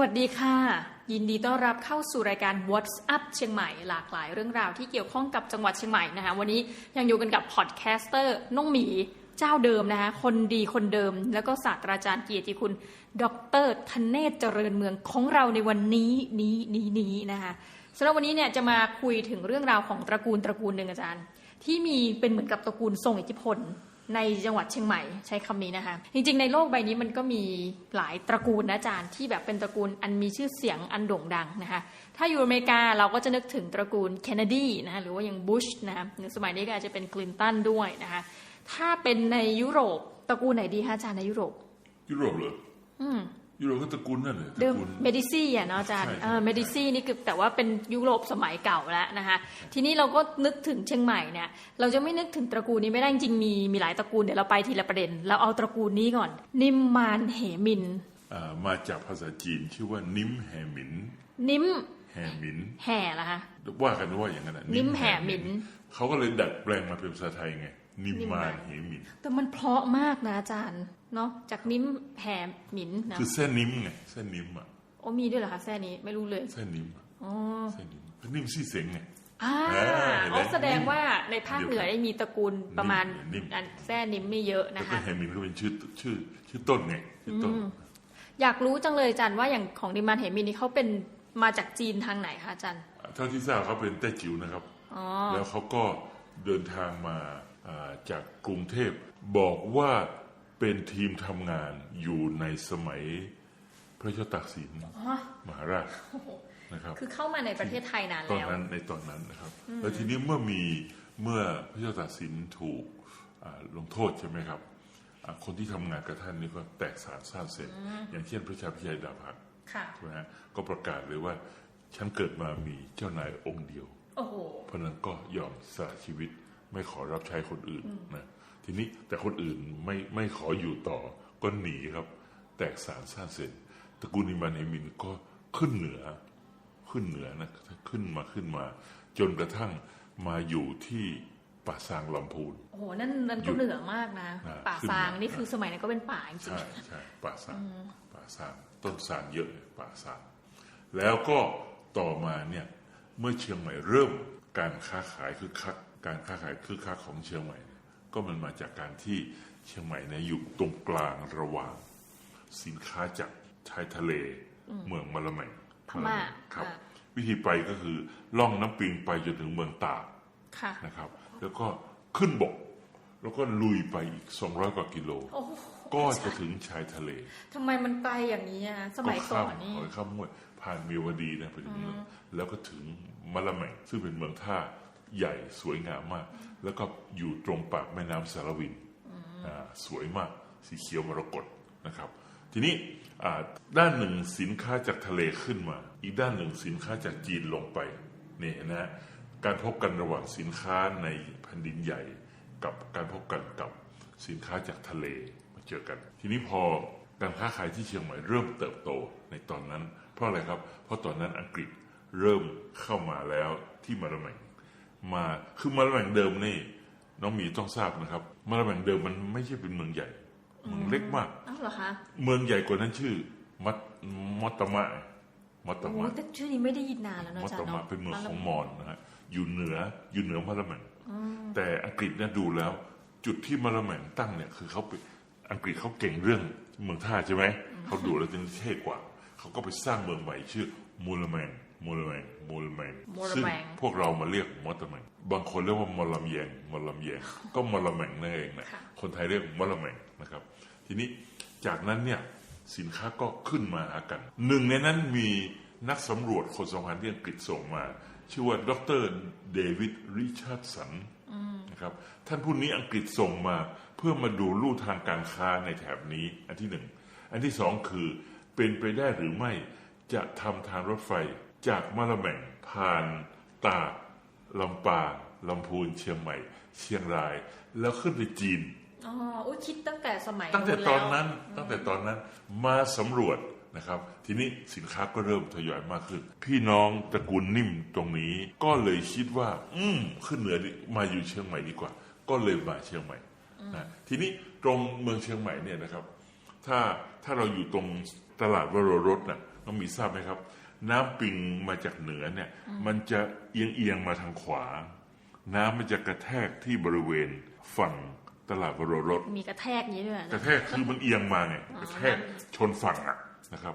วัสดีค่ะ ยินดีต้อนรับเข้าสู่รายการ What's Up เชียงใหม่หลากหลายเรื่องราวที่เกี่ยวข้องกับจังหวัดเชียงใหม่นะคะวันนี้ยังอยู่กันกับพอดแคสเตอร์น้องหมีเจ้าเดิมนะคะคนดีคนเดิม แล้วก็ศาสตราจารย์เกียรติคุณ ดรธเนศเจริญเมืองของเราในวันนี้นี้นี้นี้นะคะสำหรับวันนี้เนี่ยจะมาคุยถึงเรื่องราวของตระกูลตระกูลหนึ่งอาจารย์ ที่มีเป็นเหมือนกับตระกูลทรงอิทธิพล ในจังหวัดเชียงใหม่ใช้คำนี้นะคะ จริงๆ ในโลกใบนี้มันก็มีหลายตระกูลนะอาจารย์ที่แบบเป็นตระกูลอันมีชื่อเสียงอันโด่งดังนะคะ ถ้าอยู่อเมริกาเราก็จะนึกถึงตระกูลเคนเนดีนะคะหรือว่าอย่างบุชนะคะในสมัยนี้ก็อาจจะเป็นคลินตันด้วยนะคะ ถ้าเป็นในยุโรปตระกูลไหนดีคะอาจารย์ในยุโรป ยุโรปเหรออืม ยุโรปก็ตระกูลนั่นเลยตเดิระมกูลเมดิซี่อะเนาะอาจารย์ใช่เออเมดิซี่นี่คือแต่ว่าเป็นยุโรปสมัยเก่าแล้วนะคะทีนี้เราก็นึกถึงเชียงใหม่เนี่ยเราจะไม่นึกถึงตระกูลนี้ไม่ได้จริงๆมีมีหลายตระกูลเดี๋ยวเราไปทีละประเด็น เราเอาตระกูลนี้ก่อน นิมมานเหมินอ่ามาจากภาษาจีนชื่อว่านิมแฮหมิน นิมแฮหมินแห่ละคะว่ากันว่าอย่างนั้นนะนิมแห่หมินเขาก็เลยดัดแปลงมาเป็นภาษาไทยไงนิมนิมมามานเหหมิน แต่มันเพราะมากนะอาจารย์ เนาะจากนิมแห่หมินนะคือเส้นนิมไงเส้นนิมอะโอ้มีด้วยเหรอคะแค่นี้ไม่รู้เลยเส้นนิมอะอ๋อเส้นนิมนิมซี่เสียงไงอ่าเออเห็นไหมอ๋อแสดงว่าในภาคเหนือได้มีตระกูลประมาณนิ่มอันแท่นิมไม่เยอะแล้วนะก็คะแฮหมินก็เป็นชื่อชื่อชื่อต้นไงชื่อต้นอยากรู้จังเลยอาจารย์ว่าอย่างของดิมานเหมินนี่เขาเป็นมาจากจีนทางไหนคะอาจารย์เท่าที่ทราบเขาเป็นแต้จิ๋วนะครับอ๋อแล้วเขาก็เดินทางมาอ่าจากกรุงเทพบอกว่า เป็นทีมทำงานอยู่ในสมัยพระเจ้าตากสินอ๋อมหาราชนะครับ คือเข้ามาในประเทศไทยนานตอนแล้วนั้นในตอนนั้นนะครับ แล้วทีนี้เมื่อมีเมื่อพระเจ้าตากสินถูกอ่าลงโทษใช่ไหมครับอ่าคนที่ทำงานกับท่านนี่ก็แตกสารสร้างเสร็จ อย่างเช่นพระชาพิชัยดาบหักค่ะใช่ไหมฮะก็ประกาศเลยว่าฉันเกิดมามีเจ้านายองค์เดียวโอ้โหเพราะฉะนั้นก็ยอมสละชีวิตไม่ขอรับใช้คนอื่นนะ ทีนี้แต่คนอื่นไม่ไม่ขออยู่ต่อก็หนีครับ แตกสารสร้างเสร็จตระกูลนิมานเอมินก็ขึ้นเหนือ ขึ้นเหนือนะขึ้นมาขึ้นมา จนกระทั่งมาอยู่ที่ป่าซางลำพูนโอ้โหนั่นนั่นอยู่ก็เหนือมากนะอ่าป่าขึ้นซางมานี่คือสมัยนั้นก็เป็นป่าจริงใช่ใช่ป่าซางป่าซางต้นซางเยอะเลยป่าซางแล้วก็ต่อมาเนี่ยเมื่อเชียงใหม่เริ่มการค้าขายคือคักการค้าขายคือคักของเชียงใหม่เนี่ย ก็มันมาจากการที่เชียงใหม่เนี่ยอยู่ตรงกลางระหว่าง สินค้าจากชายทะเลเมืองมะละแมงพม่าครับอ่าวิธีไปก็คือล่องน้ำปิงไปจนถึงเมืองตากๆค่ะนะครับ แล้วก็ขึ้นบก แล้วก็ลุยไปอีก 200 กว่ากิโลโอ้โหก็จะถึงชายทะเลทำไมมันไกลอย่างนี้อะสมัยก่อนนี่หอยข้ามห้วยผ่านเมียวดีนะไปถึงเมืองแล้วก็ถึงมะละแมงซึ่งเป็นเมืองท่า ใหญ่สวยงามมาก แล้วก็อยู่ตรงปากแม่น้ำสารวินสวยมากสีเขียวมรกตนะครับ ทีนี้ด้านหนึ่งสินค้าจากทะเลขึ้นมา อีกด้านหนึ่งสินค้าจากจีนลงไปนี่นะการพบกันระหว่างสินค้าในแผ่นดินใหญ่ กับการพบกันกับสินค้าจากทะเลมาเจอกัน ทีนี้พอการค้าขายที่เชียงใหม่เริ่มเติบโตในตอนนั้น เพราะอะไรครับ เพราะตอนนั้นอังกฤษเริ่มเข้ามาแล้วที่มาละแมง มาคือมาละแมงเดิมนี่น้องหมีต้องทราบนะครับ มาละแมงเดิมมันไม่ใช่เป็นเมืองใหญ่เมืองเล็กมากอ้าวเหรอคะเมืองใหญ่กว่านั้นชื่อ มัตมอตตมะมอตตโอ้โหมะแต่ชื่อนี้ไม่ได้ยินนานแล้วนะมออาตจารตย์มะเนาะเป็นเมืองของมมอญนะฮะอยู่เหนืออยู่เหนือมะละแมงแต่อังกฤษเนี่ยดูแล้ว จุดที่มะละแมงตั้งเนี่ยคือเขาไปอังกฤษเขาเก่งเรื่องเมืองท่าใช่ไหมเขาดูแล้วจะเท่กว่าเขาก็ไปสร้างเมืองใหม่ชื่อมูลแมง มูลแมงมูลแมงมูลแมงซึ่งพวกเรามาเรียกมอตตแมงบางคนเรียกว่ามอลำแยงมอลำแยงก็มอลแมงนั่นเองนะค่ะคนไทยเรียกมะละแมงนะครับ ทีนี้จากนั้นเนี่ยสินค้าก็ขึ้นมาหากัน หนึ่งในนั้นมีนักสำรวจคนสำคัญที่อังกฤษส่งมา ชื่อว่าดรเดวิดริชาร์ดสันนะครับท่านผู้นี้อังกฤษส่งมาเพื่อมาดูลู่ทางการค้าในแถบนี้ อันที่หนึ่ง อันที่สองคือเป็นไปได้หรือไม่จะทำทางรถไฟ จากมะละแมงผ่านตากลำปางลำพูนเชียงใหม่ เชียงราย แล้วขึ้นไปจีนอ๋ออุ้ยคิดตั้งแต่สมัยตั้งแต่ตอนนั้นแล้วตั้งแต่ตอนนั้นมาสำรวจนะครับ ทีนี้สินค้าก็เริ่มทยอยมากขึ้น พี่น้องตระกูลนิ่มตรงนี้ก็เลยคิดว่า อืมขึ้นเหนือดิมาอยู่เชียงใหม่ดีกว่า ก็เลยมาเชียงใหม่นะทีนี้ตรงเมืองเชียงใหม่เนี่ยนะครับ ถ้าถ้าเราอยู่ตรงตลาดวโรรสน่ะน้องหมีทราบไหมครับ น้ำปิงมาจากเหนือเนี่ย มันจะเอียงเอียงๆมาทางขวา น้ำมันจะกระแทกที่บริเวณฝั่งตลาดวโรรสมีกระแทกอย่างนี้ด้วยกนะระแทกคือมันเอียงมาไงกระแทกชนฝั่งอะนะครับ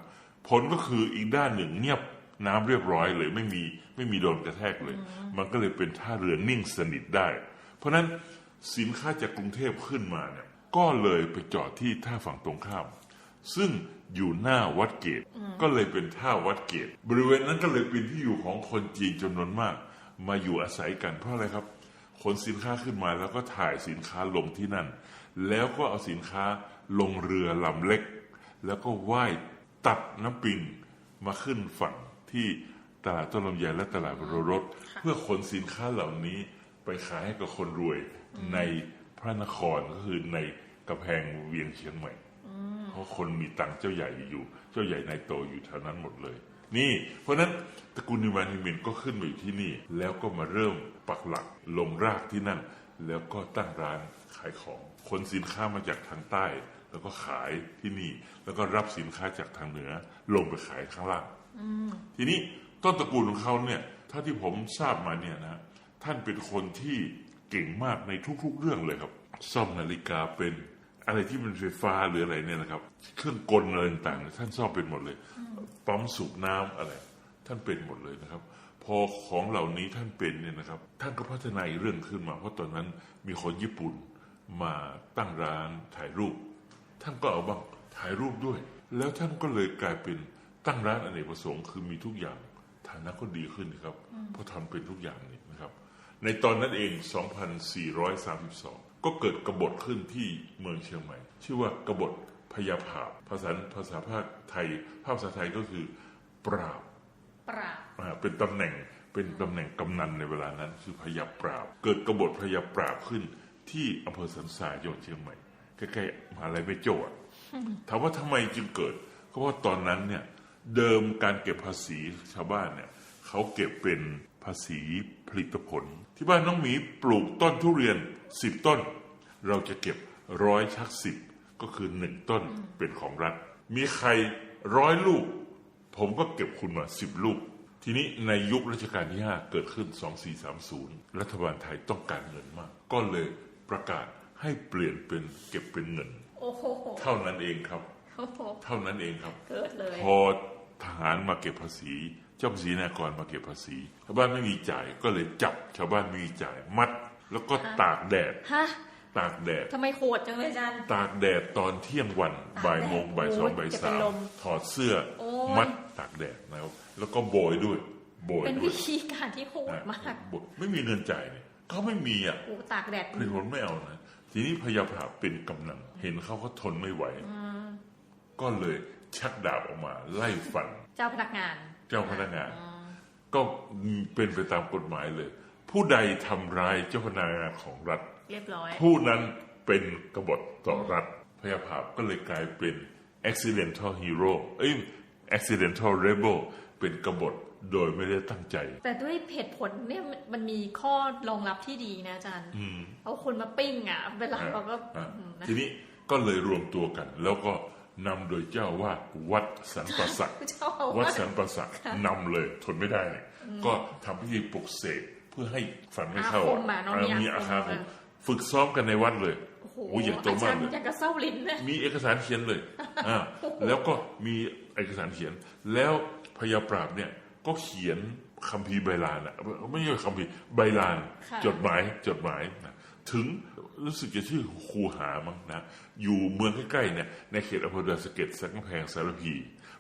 ผลก็คืออีกด้านหนึ่งเงียบน้ำเรียบร้อยเลยไม่มีไม่มีโดนกระแทกเลย มันก็เลยเป็นท่าเรือนิ่งสนิทได้ เพราะฉะนั้นสินค้าจากกรุงเทพขึ้นมาเนี่ยก็เลยไปจอดที่ท่าฝั่งตรงข้าม ซึ่ง อยู่หน้าวัดเกต ก็เลยเป็นท่าวัดเกต บริเวณนั้นก็เลยเป็นที่อยู่ของคนจีนจำนวนมาก มาอยู่อาศัยกันเพราะอะไรครับ ขนสินค้าขึ้นมาแล้วก็ถ่ายสินค้าลงที่นั่น แล้วก็เอาสินค้าลงเรือลำเล็ก แล้วก็ว่ายตัดน้ำปิงมาขึ้นฝั่งที่ตลาดต้นลำไยและตลาดวโรรสเพื่อขนสินค้าเหล่านี้ไปขายให้กับคนรวยในพระนครก็คือในกระแพงเวียงเชียงใหม่ เพราะคนมีตังเจ้าใหญ่อยู่ เจ้าใหญ่นายโตอยู่แถวนั้นหมดเลย นี่ เพราะนั้นตระกูลนิวานฮิมินก็ขึ้นมาอยู่ที่นี่ แล้วก็มาเริ่มปักหลักลงรากที่นั่น แล้วก็ตั้งร้านขายของขนสินค้ามาจากทางใต้ แล้วก็ขายที่นี่ แล้วก็รับสินค้าจากทางเหนือ ลงไปขายข้างล่างทีนี้ต้นตระกูลของเขาเนี่ยเท่าที่ผมทราบมาเนี่ยนะท่านเป็นคนที่เก่งมากในทุกๆเรื่องเลยครับ ซ่อมนาฬิกาเป็น อะไรที่มันไฟฟ้าหรืออะไรเนี่ยนะครับ เครื่องกลอะไรต่างๆท่านซ่อมเป็นหมดเลยปั๊มสูบน้ำอะไร ท่านเป็นหมดเลยนะครับ พอของเหล่านี้ท่านเป็นเนี่ยนะครับ ท่านก็พัฒนาอีกเรื่องขึ้นมา เพราะตอนนั้นมีคนญี่ปุ่นมาตั้งร้านถ่ายรูป ท่านก็เอาบ้างถ่ายรูปด้วย แล้วท่านก็เลยกลายเป็นตั้งร้านอเนกประสงค์คือมีทุกอย่างฐานะก็ดีขึ้นครับเพราะทำเป็นทุกอย่างนี่นะครับ ในตอนนั้นเอง 2432 ก็เกิดกบฏขึ้นที่เมืองเชียงใหม่ ชื่อว่ากบฏพยาผาบภาษาภาษาภาคไทย ภาษาไทยก็คือ ปราบปราบอ่าเป็นตำแหน่งเป็นตำแหน่งกำนันในเวลานั้นคือพยาปราบ เกิดกบฏพยาปราบขึ้นที่อำเภอสันทรายจังหวัดเชียงใหม่ใกล้ๆมหาลัยแม่โจ้อะถามว่าทำไมจึงเกิดก็เพราะว่าตอนนั้นเนี่ยเดิมการเก็บภาษีชาวบ้านเนี่ยเขาเก็บเป็นภาษีผลิตผล ที่บ้านน้องหมีปลูกต้นทุเรียนสิบต้น เราจะเก็บร้อยชักสิบก็คือหนึ่งต้นเป็นของรัฐ มีใครร้อยลูก ผมก็เก็บคุณมาสิบลูก ทีนี้ในยุครัชกาลที่ 5 เกิดขึ้น 2430 รัฐบาลไทยต้องการเงินมาก ก็เลยประกาศให้เปลี่ยนเป็นเก็บเป็นเงินโอ้โหเท่านั้นเองครับโอ้โหเท่านั้นเองครับเกิดเลยพอทหารมาเก็บภาษีเจ้าภาษีนากรมาเก็บภาษีชาวบ้านไม่มีจ่ายก็เลยจับชาวบ้านไม่มีจ่ายมัด แล้วก็ตากแดด ฮะตากแดด ทำไมโหดจังเลยอาจารย์ ตากแดดตอนเที่ยงวันบ่ายโมงบ่ายสองโอ้ยบ่ายจะเป็สานมลมถอดเสื้อ โอ้ย มัดตากแดดนะครับแล้วก็โบยด้วย โบยเป็นด้ววิยธีการที่โหดมากโบยไม่มีเงินจ่ายเนี่ยเขาไม่มีอะ โอ้ตากแดด เป็นคนไม่เอานะ ทีนี้พยาผาเป็นกำนังเห็นเขาเขาทนไม่ไหว ก็เลยชักดาบออกมาไล่ฟัน เจ้าพนักงาน จ้าพนักงาน ก็เป็นไปตามกฎหมายเลย ผู้ใดทำร้ายเจ้าพนักงานของรัฐ เรียบร้อย ผู้นั้นเป็นกบฏต่อรัฐพยาภาพก็เลยกลายเป็น accidental hero เอ้ย accidental rebel เป็นกบฏโดยไม่ได้ตั้งใจ แต่ด้วยเหตุผลเนี่ยมันมันมีข้อรองรับที่ดีนะอาจารย์อืมเอาคนมาปิ้งอะเวลาเราก็อะอืมนะทีนี้ก็เลยรวมตัวกัน แล้วก็ นำโดยเจ้าวาดวัดสันประสักเจ้าอาวัดว่าสสันประสักนำเลยทนไม่ได้เนี่ยก็ทำพิธีปลุกเสกเพื่อให้ฝันไม่เข้าอาคอะมอะเนอะอะมีมีอาอาคคามคมอะฝึกซ้อมกันในวัดเลยโอ้โหโอ้ใหญ่โตอาจามารกย์เลยอยากกับเศร้าลิ้นเลยมีเอกสารเขียนเลยอ่าแล้วก็มีเอกสารเขียน แล้วพญาปราบเนี่ยก็เขียนคัมภีร์ใบลานอะไม่ใช่คัมภีร์ใบลาน ค่ะ จดหมายจดหมายนะ ถึงรู้สึกจะชื่อคูหามั้งนะ อยู่เมืองใกล้ๆเนี่ยในเขตอำเภอดอยสะเก็ดสักกำแพงสารพี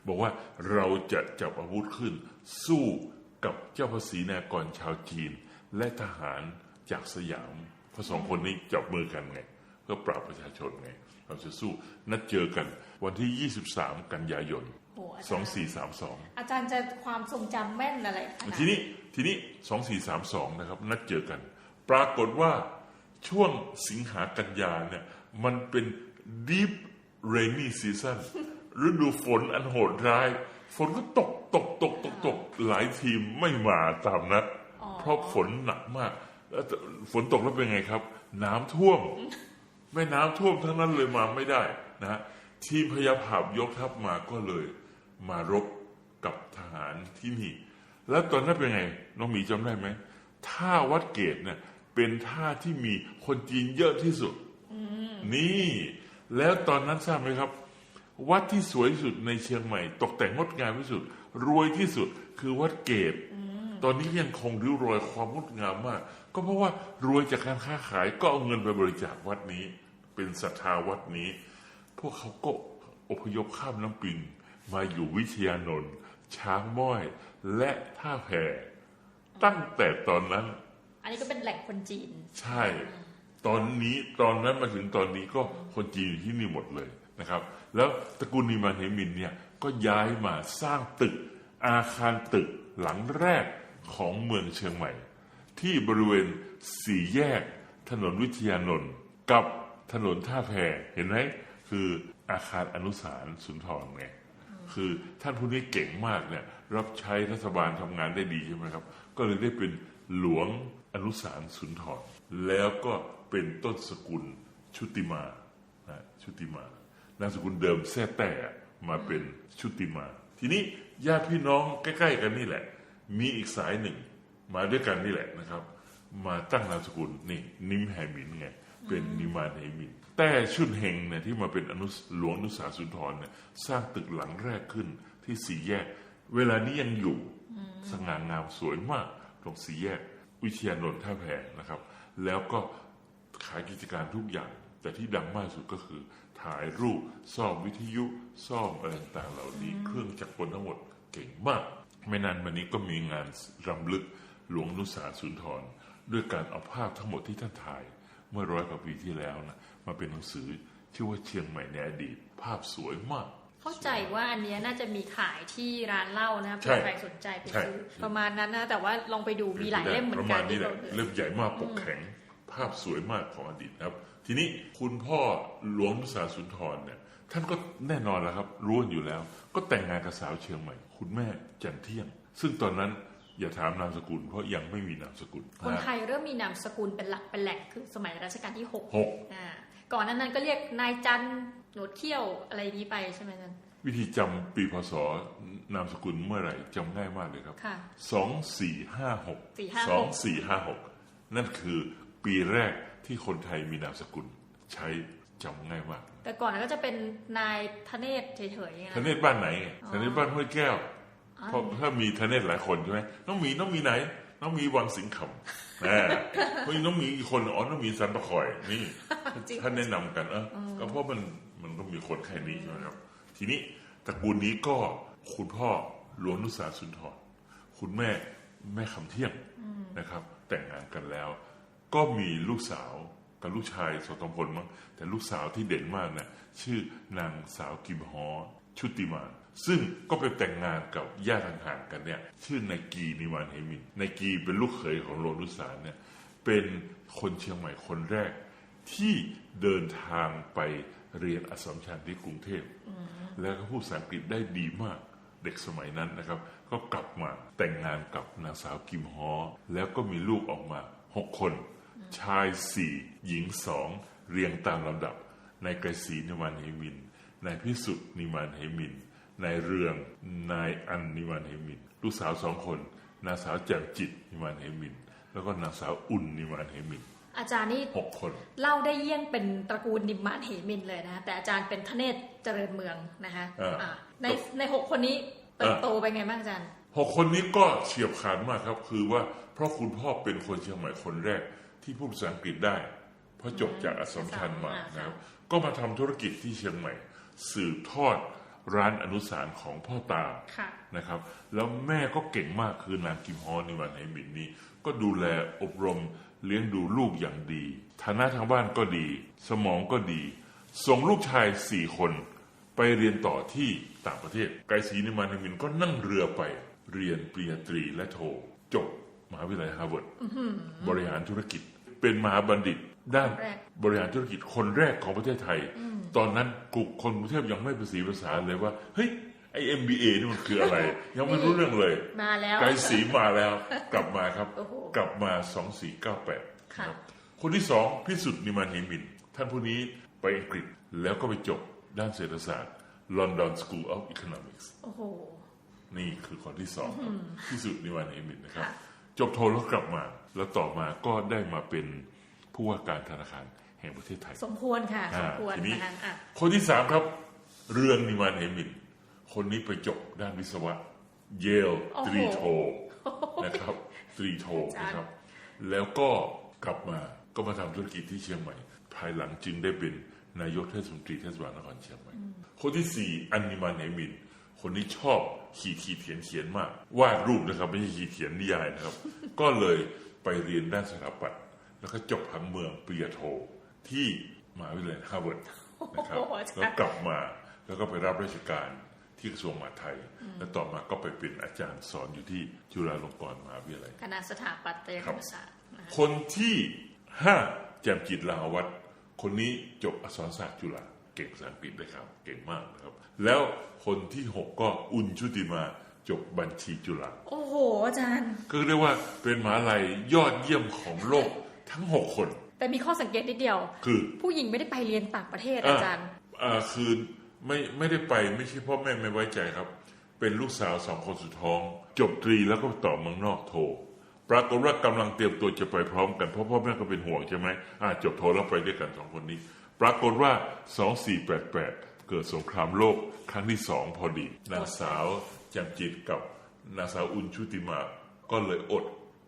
บอกว่าเราจะจับอาวุธขึ้น สู้กับเจ้าภาษีนากรชาวจีน และทหารจากสยามเพราะสองคนนี้จับมือกันไง เพื่อปราบประชาชนไง เราจะสู้นัดเจอกันวันที่ 23 กันยายนโอ้อาจารย์2432 อาจารย์จะความทรงจำแม่นอะไรขนาดทีนี้ทีนี้ 2432 นะครับ นัดเจอกัน ปรากฏว่า ช่วงสิงหากันยาเนี่ย มันเป็น deep rainy season ฤดูฝนอันโหดร้าย ฝนก็ตกตกตกตกตกหลายทีมไม่มาตามนัด เพราะฝนหนักมาก แล้วฝนตกแล้วเป็นไงครับ น้ำท่วม แม่น้ำท่วมทั้งนั้นเลยมาไม่ได้นะฮะทีมพยาภาพยกทัพมาก็เลย มารบานที่นี่ แล้วตอนนั้นเป็นไง น้องหมีจำได้ไหมท่าวัดเกตเนี่ย เป็นท่าที่มีคนจีนเยอะที่สุดนี่ แล้วตอนนั้นทราบไหมครับ วัดที่สวยที่สุดในเชียงใหม่ ตกแต่งงดงามที่สุด รวยที่สุดคือวัดเกตตอนนี้ยังคงริ้วรอยความงดงามมาก ก็เพราะว่ารวยจากการค้าขายก็เอาเงินไปบริจาควัดนี้ เป็นศรัทธาวัดนี้ พวกเขาก็อพยพข้ามน้ำปิงมาอยู่วิทยานนท์ช้างม้อย และท่าแพตั้งแต่ตอนนั้น อันนี้ก็เป็นแหล่งคนจีน ใช่ ตอนนี้ตอนนั้นมาถึงตอนนี้ก็คนจีนอยู่ที่นี่หมดเลยนะครับ แล้วตระกูลนิมานเฮมินเนี่ยก็ย้ายมาสร้างตึกอาคารตึกหลังแรกของเมืองเชียงใหม่ ที่บริเวณสี่แยกถนนวิทยานนท์กับถนนท่าแพเห็นไหมคืออาคารอนุสารสุนทรไงคือท่านผู้นี้เก่งมากเนี่ยรับใช้รัฐบาลทำงานได้ดีใช่ไหมครับ ก็เลยได้เป็นหลวง อนุสารณ์สุนทรแล้วก็เป็นต้นสกุลชุติมานะชุติมานามสกุลเดิมแท้แต่มาเป็นชุติมา ทีนี้ญาติพี่น้องใกล้ ๆ กันนี่แหละ มีอีกสายหนึ่ง มาด้วยกันนี่แหละนะครับ มาตั้งนามสกุลนี่นิมแฮมินไงเป็นนิมานแฮมิน แต่ชุนเฮงเนี่ยที่มาเป็นอนุสหลวงอนุสาสุนทรเนี่ยสร้างตึกหลังแรกขึ้นที่สี่แยก เวลานี้ยังอยู่สง่างามสวยมากตรงสี่แยก วิทยานนท์ท่าแพนะครับ แล้วก็ขายกิจการทุกอย่าง แต่ที่ดังมากสุดก็คือ ถ่ายรูปซ่อมวิทยุซ่อมอะไรต่างๆเหล่านี้ เครื่องจักรกลทั้งหมดเก่งมาก ไม่นานมานี้ก็มีงานรำลึกหลวงอนุสาสุนทร ด้วยการเอาภาพทั้งหมดที่ท่านถ่าย เมื่อร้อยกว่าปีที่แล้วนะมาเป็นหนังสือชื่อว่าเชียงใหม่ในอดีต ภาพสวยมาก เข้าใจว่าอันเนี้ยน่าจะมีขายที่ร้านเหล้านะครับใช่เผื่อใครสนใจไปใช่ซื้อประมาณนั้นนะแต่ว่าลองไปดูมีหลายเล่มเหมือนกันประมาณนี้ที่แหเราละเจอเล่มใหญ่มากปกแข็งภาพสวยมากของอดีตครับ ทีนี้คุณพ่อหลวงนุสาสุนทรเนี่ยท่านก็แน่นอนแล้วครับรู้กันอยู่แล้ว ก็แต่งงานกับสาวเชียงใหม่ คุณแม่จันเที่ยง ซึ่งตอนนั้นอย่าถามนามสกุล เพราะยังไม่มีนามสกุล คนไทยเริ่มมีนามสกุลเป็นหลักเป็นแหล่งคือสมัยรัชกาลที่หกหกอ่าก่อนหนั้นนั้นก็เรียกนายจัน หนวดเขี้ยวอะไรนี้ไปใช่ไหมอาจันวิธีจำปีพศนามสกุลเมื่อไหร่จำง่ายมากเลยครับค่ะสองสี่ห้าหก456สองสี่ห้าหกนั่นคือปีแรกที่คนไทยมีนามสกุลใช้จำง่ายมาก แต่ก่อนนั้นก็จะเป็นนายธเนศเฉยๆนะธเนศบ้านไหนไงธเนศบ้านห้วยแก้วอ๋อเพราะถ้ามีธเนศหลายคนใช่ไหมน้องหมีน้องหมีไหนน้องหมีวังสิงห์คำนะเพราะน้องหมีอีกคนอ๋อน้องหมีสันปะคอยนี่จริงท่านแนะนำกันเอออก็เพราะมัน มันก็มีคนแค่นี้ใช่ไหมครับ ทีนี้ตระกูลนี้ก็คุณพ่อหลวงนุสาสุนทร คุณแม่แม่คำเที่ยงนะครับ แต่งงานกันแล้ว ก็มีลูกสาวกับลูกชายโสตมพลมั้งแต่ลูกสาวที่เด่นมากนะชื่อนางสาวกิมฮอชุติมา ซึ่งก็ไปแต่งงานกับญาติห่างๆกันเนี่ย ชื่อนายกีนิมานเฮมินนายกีเป็นลูกเขยของโลนุสานเนี่ยเป็นคนเชียงใหม่คนแรกที่เดินทางไป เรียนอัสสัมชัญที่กรุงเทพแล้วก็พูดภาษาอังกฤษได้ดีมากเด็กสมัยนั้นนะครับ ก็กลับมาแต่งงานกับนางสาวกิมฮอแล้วก็มีลูกออกมาหกคน ชายสี่หญิงสองเรียงตามลำดับนายไกรศรีนิมานเฮมินนายพิสุทธิ์นิมานเฮมินนายเรืองนายอันนิมานเฮมิน ลูกสาวสองคนนางสาวแจ่มจิตนิมานเฮมิน แล้วก็นางสาวอุ่นนิมานเฮมิน อาจารย์นี่หกคนเล่าได้เยี่ยงเป็นตระกูลนิมมานเหมินเลยนะ แต่อาจารย์เป็นทเนศเจริญเมืองนะคะเอออ่าในในหกคนนี้เติบโตไปไงบ้างอาจารย์หกคนนี้ก็เฉียบขาดมากครับ คือว่าเพราะคุณพ่อเป็นคนเชียงใหม่คนแรกที่พูดภาษาอังกฤษได้เพราะจบจากอัสสัมชัญมาอ่านะครับก็มาทำธุรกิจที่เชียงใหม่ สืบทอดร้านอนุสารณ์ของพ่อตาค่ะนะครับ แล้วแม่ก็เก่งมากคือนางกิมฮอนิวันไหหมินนี่ก็ดูแลอบรม เลี้ยงดูลูกอย่างดี ฐานะทางบ้านก็ดี สมองก็ดี ส่งลูกชายสี่คน ไปเรียนต่อที่ต่างประเทศ ไกรศรีนิมานเฮมินก็นั่งเรือไป เรียนปริญญาตรีและโท จบมหาวิทยาลัยฮาร์วาร์ดบริหารธุรกิจ เป็นมหาบัณฑิต ด้านแรกบริหารธุรกิจคนแรกของประเทศไทย ตอนนั้นกลุ่มคนกรุงเทพยังไม่ภาษีภาษาเลยว่า เฮ้ย ไอ MBA นี่มันคืออะไร ยังไม่รู้เรื่องเลย มาแล้วไกรศรีมาแล้ว กลับมาครับโอ้โหกลับมา 2498ค่ะครับคนที่สองพิสุทธิ์นิมานเฮมิน ท่านผู้นี้ไปอังกฤษแล้วก็ไปจบด้านเศรษฐศาสตร์ London School of Economics โอ้โห นี่คือคนที่สองครับที่สุดนิวันเฮมินนะครับค่ะจบโทแล้วกลับมา แล้วต่อมาก็ได้มาเป็นผู้ว่าการธนาคารแห่งประเทศไทย สมควรค่ะอ่าสมควรทีนี้นะคะอะคนที่สามครับ เรืองนิมานเฮมิน คนนี้ไปจบด้านวิศวะ เยลตรีโทนะครับตรีโทนะครับ แล้วก็กลับมาก็มาทำธุรกิจที่เชียงใหม่ ภายหลังจึงได้เป็นนายกเทศมนตรีเทศบาลนครเชียงใหม่ คนที่สี่อันนิมานเฮมิน คนนี้ชอบขีดขีดเขียนเขียนมากวาดรูปนะครับไม่ใช่ขีดเขียนนิยายนะครับ ก็เลยไปเรียนด้านสถาปัตย์แล้วก็จบผังเมืองปริญญาโท ที่มหาวิทยาลัยฮาร์วาร์ดนะครับโอ้โหอาจารย์แล้วกลับมาแล้วก็ไปรับราชการ ที่กระทรวงมหาดไทย แล้วต่อมาก็ไปเป็นอาจารย์สอนอยู่ที่จุฬาลงกรณ์มหาวิทยาลัยคณะสถาปัตยกรรมศาสตร์นะคะคนที่ห้าแจมจิตลาวัฒน์คนนี้จบอักษรศาสตร์จุฬาเก่งภาษาอังกฤษเลยครับ เก่งมากนะครับ แล้วคนที่หกก็อุนชุติมาจบบัญชีจุฬาโอ้โห อาจารย์ ก็เรียกว่าเป็นมหาลัยยอดเยี่ยมของโลกทั้งหกคน แต่มีข้อสังเกตนิดเดียว คือ ผู้หญิงไม่ได้ไปเรียนต่างประเทศอ่าอาจารย์อ่าคือ ไม่ไม่ได้ไปไม่ใช่เพ่อแม่ไม่ไว้ใจครับ เป็นลูกสาวสองคนสุดท้อง จบตรีแล้วก็ต่อเมืองนอกโท ปรากฏว่ากำลังเตรียมตัวจะไปพร้อมกันเพราะพ่อแม่ก็เป็นห่วงใช่ไหมอ่าจบโทแล้วไปด้วยกันสองคนนี้ ปรากฏว่า2488เกิดสงครามโลกครั้งที่สองพอดีนางสาวจำจิตกับนางสาวอุนชุติมาก็เลยอด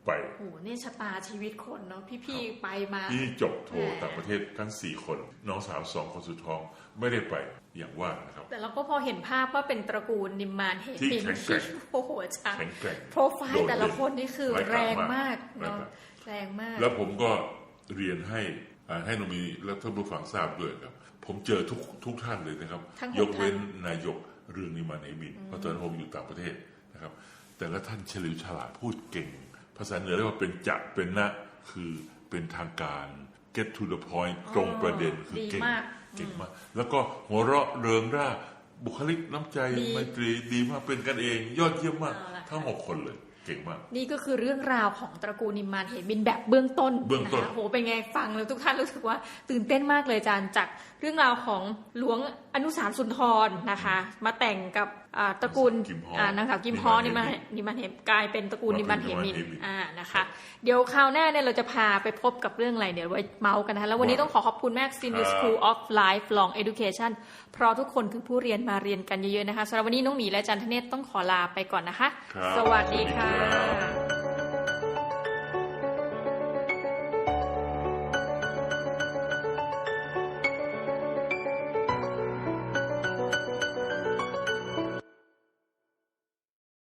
ไปโอ้โหนี่ชะตาชีวิตคนเนาะพี่ๆไปมาที่จบโทแหมต่างประเทศทั้งสี่คน น้องสาวสองคนสุดท้องไม่ได้ไป อย่างว่านะครับ แต่เราก็พอเห็นภาพว่าเป็นตระกูลนิมมานเฮที่มินแข็งแกร่งโอ้โหอาจารย์แข็งแกร่งโปรไฟล์แต่ละคนนี่คือร้ายแรกาจงมากร้ายเนาะกาจแรงมาก แล้วผมก็เรียนให้อ่าให้นมีและท่านผู้ฟังทราบด้วยครับ ผมเจอทุกทุกท่านเลยนะครับทั้งหกยกเว้นนายกเรืองนิมานเอมินเพราะตอนนั้นผมอยู่ต่างประเทศนะครับ แต่ละท่านเฉลียวฉลาดพูดเก่ง ภาษาเหนือเรียกว่าเป็นจะเป็นนะคือเป็นทางการ get to the point ตรงประเด็นคือดีเก่งมาก เก่งมากแล้วก็หัวเราะเริงร่าบุคลิกน้ำใจดี ไมตรีดีมากเป็นกันเอง ยอดเยี่ยมมากเอาล่ะทั้งหกคนเลย เก่งมาก นี่ก็คือเรื่องราวของตระกูลนิมมานเฮมินแบบเบื้องต้นเบื้องต้นะคะโหเป็นไงฟังแล้วทุกท่านรู้สึกว่า ตื่นเต้นมากเลยอาจารย์จากเรื่องราวของหลวงอนุสารสุนทรนะคะ มาแต่งกับอ่าตระกูลกิมฮออ่านางสาวกิมฮอนินิมามานนเฮมินนิมานเฮมกลายเป็นตระกูลมาเป็นนิมานเฮมินนิมานเฮมินอ่านะคะ เดี๋ยวคราวหน้าเนี่ยเราจะพาไปพบกับเรื่องอะไรเดี๋ยวไว้เมาส์กันนะคะแล้ววันนี้ว้าวต้องขอขอบคุณแม็กซินครับ School of Lifelong Education เพราะทุกคนคือผู้เรียนมาเรียนกันเยอะๆนะคะสำหรับวันนี้น้องหมีและอาจันทเนศต้องขอลาไปก่อนนะคะครับสวัสดีสวัสดีค่ครับะ